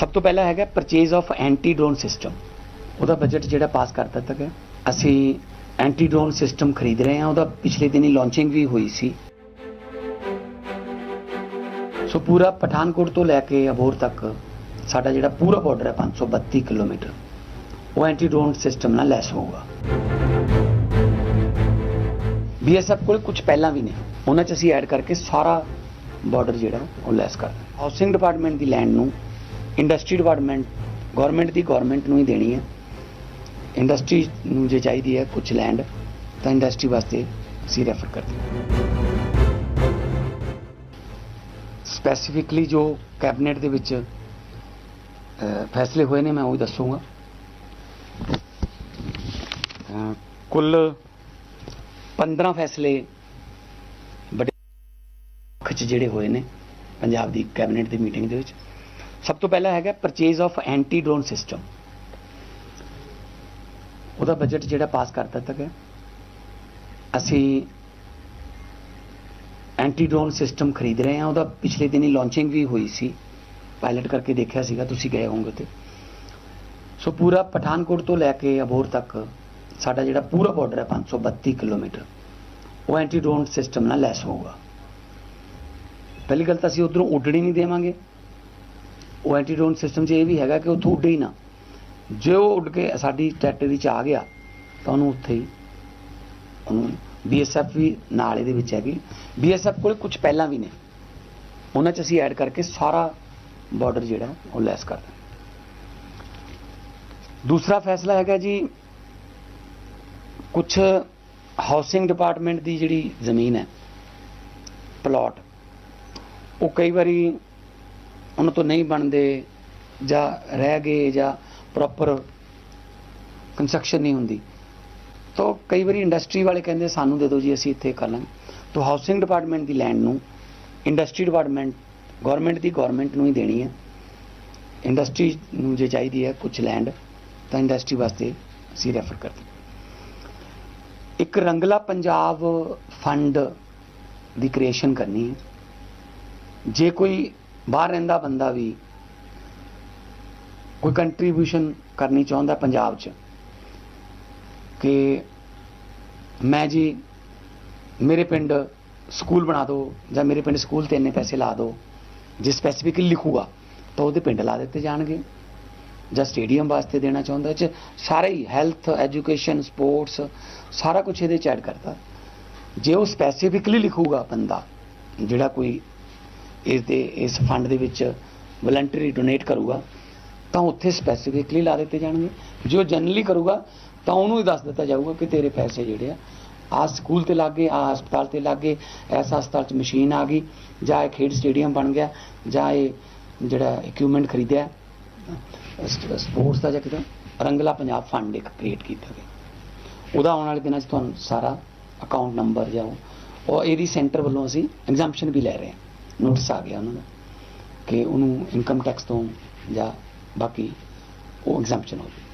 ਸਭ ਤੋਂ ਪਹਿਲਾ ਹੈਗਾ purchase of anti drone system ਉਹਦਾ ਬਜਟ ਜਿਹੜਾ ਪਾਸ ਕਰ ਦਿੱਤਾ ਗਿਆ ਅਸੀਂ ਐਂਟੀ ਡਰੋਨ ਸਿਸਟਮ ਖਰੀਦ ਰਹੇ ਹਾਂ। ਉਹਦਾ ਪਿਛਲੇ ਦਿਨੀ ਲਾਂਚਿੰਗ ਵੀ ਹੋਈ ਸੀ। ਸੋ ਪੂਰਾ ਪਠਾਨਕੋਟ ਤੋਂ ਲੈ ਕੇ ਅਬੋਰ ਤੱਕ ਸਾਡਾ ਜਿਹੜਾ ਪੂਰਾ ਬਾਰਡਰ ਹੈ 532 ਕਿਲੋਮੀਟਰ। ਉਹ ਐਂਟੀ ਡਰੋਨ ਸਿਸਟਮ ਨਾਲ ਲੈਸ ਹੋਊਗਾ। ਬੀਐਸਐਫ ਕੋਲ ਕੁਝ ਪਹਿਲਾਂ ਵੀ ਨੇ। ਉਹਨਾਂ 'ਚ ਅਸੀਂ ਐਡ ਕਰਕੇ ਸਾਰਾ ਬਾਰਡਰ ਜਿਹੜਾ ਉਹ ਲੈਸ ਕਰ ਹਾਊਸਿੰਗ ਡਿਪਾਰਟਮੈਂਟ ਦੀ ਲੈਂਡ ਨੂੰ ਇੰਡਸਟਰੀ ਡਿਪਾਰਟਮੈਂਟ ਗਵਰਨਮੈਂਟ ਦੀ ਗਵਰਨਮੈਂਟ ਨੂੰ ਹੀ ਦੇਣੀ ਹੈ। ਇੰਡਸਟਰੀ ਨੂੰ ਜੇ ਚਾਹੀਦੀ ਹੈ ਕੁਝ ਲੈਂਡ ਤਾਂ ਇੰਡਸਟਰੀ ਵਾਸਤੇ ਅਸੀਂ ਰੈਫਰ ਕਰਦੇ ਹਾਂ। ਸਪੈਸੀਫਿਕਲੀ ਜੋ ਕੈਬਨਿਟ ਦੇ ਵਿੱਚ ਫੈਸਲੇ ਹੋਏ ਨੇ, ਮੈਂ ਉਹ ਹੀ ਦੱਸੂਗਾ ਕੁੱਲ 15 ਫੈਸਲੇ ਬੜੇ ਖਚ ਜਿਹੜੇ ਹੋਏ ਨੇ, ਪੰਜਾਬ ਦੀ ਕੈਬਨਿਟ ਦੀ ਮੀਟਿੰਗ ਦੇ ਵਿੱਚ। ਸਭ ਤੋਂ ਪਹਿਲਾ ਹੈਗਾ purchase of anti drone system ਉਹਦਾ ਬਜਟ ਜਿਹੜਾ ਪਾਸ ਕਰ ਦਿੱਤਾ ਗਿਆ ਅਸੀਂ ਐਂਟੀ ਡਰੋਨ ਸਿਸਟਮ ਖਰੀਦ ਰਹੇ ਹਾਂ। ਉਹਦਾ ਪਿਛਲੇ ਦਿਨੀ ਲਾਂਚਿੰਗ ਵੀ ਹੋਈ ਸੀ। ਪਾਇਲਟ ਕਰਕੇ ਦੇਖਿਆ ਸੀਗਾ। ਤੁਸੀਂ ਗਏ ਹੋਵੋਗੇ ਤੇ ਸੋ ਪੂਰਾ ਪਠਾਨਕੋਟ ਤੋਂ ਲੈ ਕੇ ਅਬੋਰ ਤੱਕ ਸਾਡਾ ਜਿਹੜਾ ਪੂਰਾ ਬਾਰਡਰ ਹੈ 532 ਕਿਲੋਮੀਟਰ। ਉਹ ਐਂਟੀ ਡਰੋਨ ਸਿਸਟਮ ਨਾਲ ਲੈਸ ਹੋਊਗਾ। ਪਹਿਲੀ ਗੱਲ ਤਾਂ ਅਸੀਂ ਉਧਰੋਂ ਉੱਡਣੀ ਨਹੀਂ ਦੇਵਾਂਗੇ। ਉਹ ਐਂਟੀਡਰੋਨ ਸਿਸਟਮ 'ਚ ਇਹ ਵੀ ਹੈਗਾ ਕਿ ਉੱਥੋਂ ਉੱਡੇ ਹੀ ਨਾ। ਜੇ ਉਹ ਉੱਡ ਕੇ ਸਾਡੀ ਟੈਰੀਟਰੀ 'ਚ ਆ ਗਿਆ, ਤਾਂ ਉਹਨੂੰ ਉੱਥੇ ਹੀ ਉਹਨੂੰ ਬੀਐਸਐਫ ਵੀ ਨਾਲ ਇਹਦੇ ਵਿੱਚ ਹੈਗੀ। ਬੀਐਸਐਫ ਕੋਲ ਕੁਝ ਪਹਿਲਾਂ ਵੀ ਨੇ। ਉਹਨਾਂ 'ਚ ਅਸੀਂ ਐਡ ਕਰਕੇ ਸਾਰਾ ਬਾਰਡਰ ਜਿਹੜਾ ਉਹ ਲੈਸ ਕਰ ਦਾਂਗੇ ਦੂਸਰਾ ਫੈਸਲਾ ਹੈਗਾ ਜੀ ਕੁਝ ਹਾਊਸਿੰਗ ਡਿਪਾਰਟਮੈਂਟ ਦੀ ਜਿਹੜੀ ਜ਼ਮੀਨ ਹੈ ਪਲਾਟ ਉਹ ਕਈ ਵਾਰੀ ਉਹਨਾਂ ਤੋਂ ਨਹੀਂ ਬਣਦੇ ਜਾਂ ਰਹਿ ਗਏ ਜਾਂ ਪ੍ਰੋਪਰ ਕੰਸਟਰਕਸ਼ਨ ਨਹੀਂ ਹੁੰਦੀ। ਤਾਂ ਕਈ ਵਾਰੀ ਇੰਡਸਟਰੀ ਵਾਲੇ ਕਹਿੰਦੇ ਸਾਨੂੰ ਦੇ ਦਿਓ ਜੀ, ਅਸੀਂ ਇੱਥੇ ਕਰ ਲਾਂਗੇ। ਤਾਂ ਹਾਊਸਿੰਗ ਡਿਪਾਰਟਮੈਂਟ ਦੀ ਲੈਂਡ ਨੂੰ ਇੰਡਸਟਰੀ ਡਿਪਾਰਟਮੈਂਟ ਗਵਰਨਮੈਂਟ ਦੀ ਗਵਰਨਮੈਂਟ ਨੂੰ ਹੀ ਦੇਣੀ ਹੈ। ਇੰਡਸਟਰੀ ਨੂੰ ਜੇ ਚਾਹੀਦੀ ਹੈ ਕੁਝ ਲੈਂਡ ਤਾਂ ਇੰਡਸਟਰੀ ਵਾਸਤੇ ਅਸੀਂ ਰੈਫਰ ਕਰਦੇ ਇੱਕ ਰੰਗਲਾ ਪੰਜਾਬ ਫੰਡ ਦੀ ਕ੍ਰੀਏਸ਼ਨ ਕਰਨੀ ਹੈ। ਜੇ ਕੋਈ ਬਾਹਰ ਰਹਿੰਦਾ ਬੰਦਾ ਵੀ ਕੋਈ ਕੰਟਰੀਬਿਊਸ਼ਨ ਕਰਨੀ ਚਾਹੁੰਦਾ ਪੰਜਾਬ 'ਚ ਕਿ ਮੈਂ ਜੀ ਮੇਰੇ ਪਿੰਡ ਸਕੂਲ ਬਣਾ ਦਿਓ ਜਾਂ ਮੇਰੇ ਪਿੰਡ ਸਕੂਲ ਤੇ ਇੰਨੇ ਪੈਸੇ ਲਾ ਦਿਓ, ਜੇ ਸਪੈਸੀਫਿਕਲੀ ਲਿਖੂਗਾ ਤਾਂ ਉਹਦੇ ਪਿੰਡ ਲਾ ਦਿੱਤੇ ਜਾਣਗੇ ਜਾਂ ਸਟੇਡੀਅਮ ਵਾਸਤੇ ਦੇਣਾ ਚਾਹੁੰਦਾ ਚ, ਸਾਰਾ ਹੀ ਹੈਲਥ ਐਜੂਕੇਸ਼ਨ ਸਪੋਰਟਸ ਸਾਰਾ ਕੁਝ ਇਹਦੇ ਚ ਐਡ ਕਰਦਾ ਜੇ ਉਹ ਸਪੈਸੀਫਿਕਲੀ ਲਿਖੂਗਾ ਬੰਦਾ ਜਿਹੜਾ ਕੋਈ ਇਸ ਦੇ, ਇਸ ਫੰਡ ਦੇ ਵਿੱਚ ਵਲੰਟਰੀ ਡੋਨੇਟ ਕਰੂਗਾ, ਤਾਂ ਉੱਥੇ ਸਪੈਸੀਫਿਕਲੀ ਲਾ ਦਿੱਤੇ ਜਾਣਗੇ। ਜੋ ਜਨਰਲੀ ਕਰੂਗਾ, ਤਾਂ ਉਹਨੂੰ ਹੀ ਦੱਸ ਦਿੱਤਾ ਜਾਊਗਾ ਕਿ ਤੇਰੇ ਪੈਸੇ ਜਿਹੜੇ ਆ ਆ ਸਕੂਲ ਤੇ ਲੱਗੇ ਆ ਹਸਪਤਾਲ ਤੇ ਲੱਗੇ ਐਸ ਹਸਪਤਾਲ ਚ ਮਸ਼ੀਨ ਆ ਗਈ, ਜਾਂ ਇਹ ਖੇਡ ਸਟੇਡੀਅਮ ਬਣ ਗਿਆ, ਜਾਂ ਇਹ ਜਿਹੜਾ ਇਕਵਿਪਮੈਂਟ ਖਰੀਦਿਆ ਸਪੋਰਟਸ ਦਾ ਜਾਂ ਕਿਤੇ, ਰੰਗਲਾ ਪੰਜਾਬ ਫੰਡ ਇੱਕ ਕ੍ਰੀਏਟ ਕੀਤਾ ਗਿਆ। ਉਹਦਾ ਆਉਣ ਵਾਲੇ ਦਿਨਾਂ 'ਚ ਤੁਹਾਨੂੰ ਸਾਰਾ ਅਕਾਊਂਟ ਨੰਬਰ ਜਾਂ ਉਹ- ਇਹਦੀ ਸੈਂਟਰ ਵੱਲੋਂ ਅਸੀਂ ਐਗਜ਼ਾਮਸ਼ਨ ਵੀ ਲੈ ਰਹੇ ਹਾਂ। ਨੋਟਿਸ ਆ ਗਿਆ ਉਹਨਾਂ ਦਾ ਕਿ ਉਹਨੂੰ ਇਨਕਮ ਟੈਕਸ ਤੋਂ ਜਾਂ ਬਾਕੀ ਉਹ ਐਗਜ਼ਾਮਪਸ਼ਨ ਹੋ ਜਾਵੇ।